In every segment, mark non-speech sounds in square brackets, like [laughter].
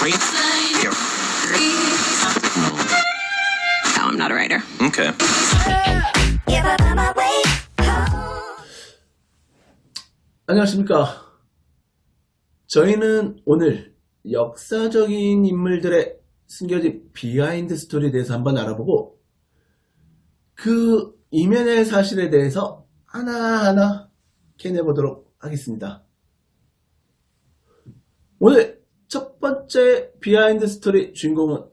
Three. Here. No, I'm not a writer. Okay. 안녕하십니까. 저희는 오늘 역사적인 인물들의 숨겨진 비하인드 스토리에 대해서 한번 알아보고 그 이면의 사실에 대해서 하나하나 캐내보도록 하겠습니다. 오늘 첫 번째 비하인드 스토리 주인공은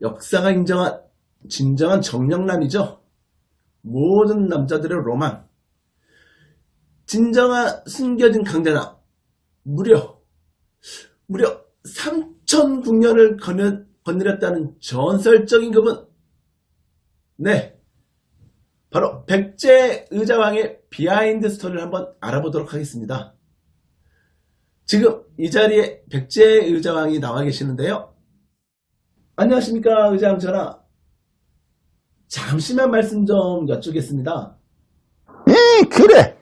역사가 인정한 진정한 정령남이죠. 모든 남자들의 로망. 진정한 숨겨진 강자나 무려 무려 3천 국년을 거느, 거느렸다는 전설적인 그분 네 바로 백제 의자왕의 비하인드 스토리를 한번 알아보도록 하겠습니다 지금 이 자리에 백제 의자왕이 나와 계시는데요 안녕하십니까 의자왕 전하 잠시만 말씀 좀 여쭙겠습니다 에 그래.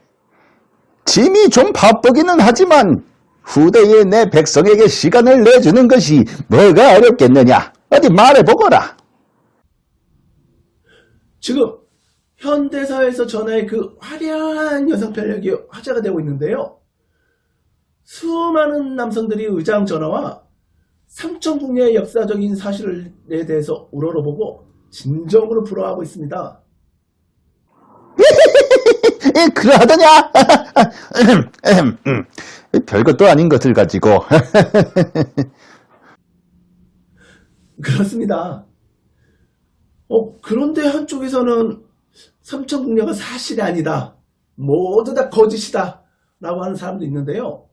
짐이 좀 바쁘기는 하지만 후대에 내 백성에게 시간을 내주는 것이 뭐가 어렵겠느냐. 어디 말해보거라. 지금 현대사에서 전하의 그 화려한 여성 편력이 화제가 되고 있는데요. 수많은 남성들이 의장 전하와 삼천국녀의 역사적인 사실에 대해서 우러러보고 진정으로 부러워하고 있습니다. 에, 그러하더냐? 음, 별것도 아닌 것을 가지고. [laughs] 그렇습니다. 어, 그런데 한쪽에서는 삼천국녀가 사실이 아니다. 모두 다 거짓이다. 라고 하는 사람도 있는데요.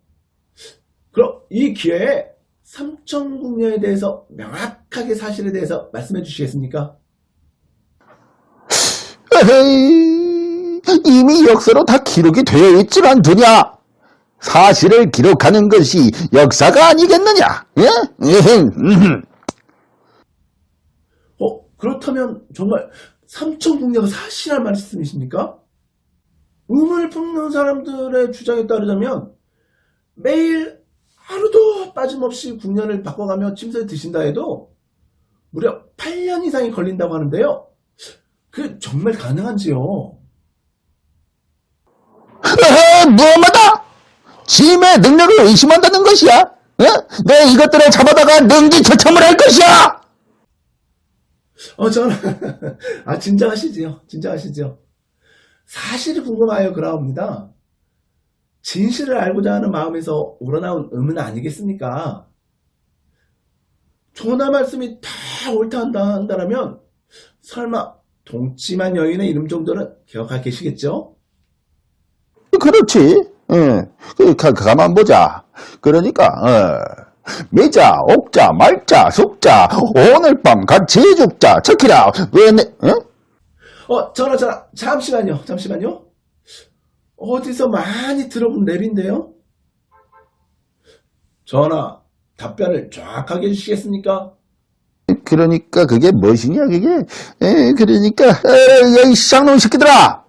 그럼 이 기회에 삼천국녀에 대해서 명확하게 사실에 대해서 말씀해 주시겠습니까? 에헤이, 이미 역사로 다 기록이 되어 있지만 두냐? 사실을 기록하는 것이 역사가 아니겠느냐? 예? 에헤이, 음. 어, 그렇다면 정말 삼천국녀가 사실한 말씀이십니까? 음을 품는 사람들의 주장에 따르자면 매일 하루도 빠짐없이 국년을 바꿔가며 침소에 드신다 해도 무려 8년 이상이 걸린다고 하는데요. 그 정말 가능한지요? 에헤, 무엄하다! 짐의 능력을 의심한다는 것이야? 어? 내 이것들을 잡아다가 능지 처참을 할 것이야! 어, 저는, [laughs] 아, 진정하시지요. 진정하시지요. 사실이 궁금하여 그라옵니다. 진실을 알고자 하는 마음에서 우러나온 의문 아니겠습니까? 전하 말씀이 다 옳다 한다, 한다면, 설마, 동치만 여인의 이름 정도는 기억하고 계시겠죠? 그렇지. 예. 그, 가, 가만 보자. 그러니까, 어. 매자, 옥자, 말자, 속자, 오늘 밤 같이 죽자, 척키라, 왜 내, 어? 어, 전하, 전하, 잠시만요, 잠시만요. 어디서 많이 들어본 랩인데요? 전하, 답변을 정확하게 해주시겠습니까? 그러니까 그게 무엇이냐, 그게? 에, 그러니까, 에, 야, 이 쌍놈 새끼들아!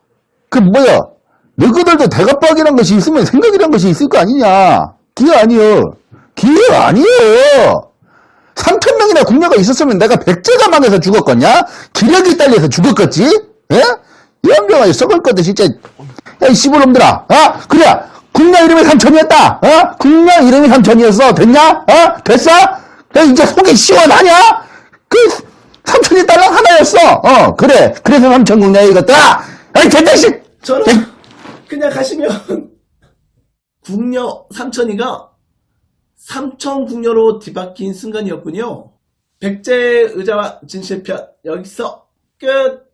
그 뭐야? 너희들도 대갑박이란 것이 있으면 생각이란 것이 있을 거 아니냐? 기회 아니여. 기회 아니여. 3천 명이나 국녀가 있었으면 내가 백제가 망해서 죽었겠냐? 기력이 딸려서 죽었겠지? 예? 연병아에 썩을 것도 진짜. 야, 이 씨부름들아. 어? 그래. 국녀 이름이 삼천이었다. 어? 국녀 이름이 삼천이었어. 됐냐? 어? 됐어? 야, 이제 속이 시원하냐? 그, 삼천이 딸랑 하나였어. 어, 그래. 그래서 삼천 국녀 이것들아. 아이, 개자식! 전하, 그냥 가시면, [laughs] 궁녀 삼천이가 삼천 궁녀로 뒤바뀐 순간이었군요. 백제 의자와 진실편, 여기서 끝!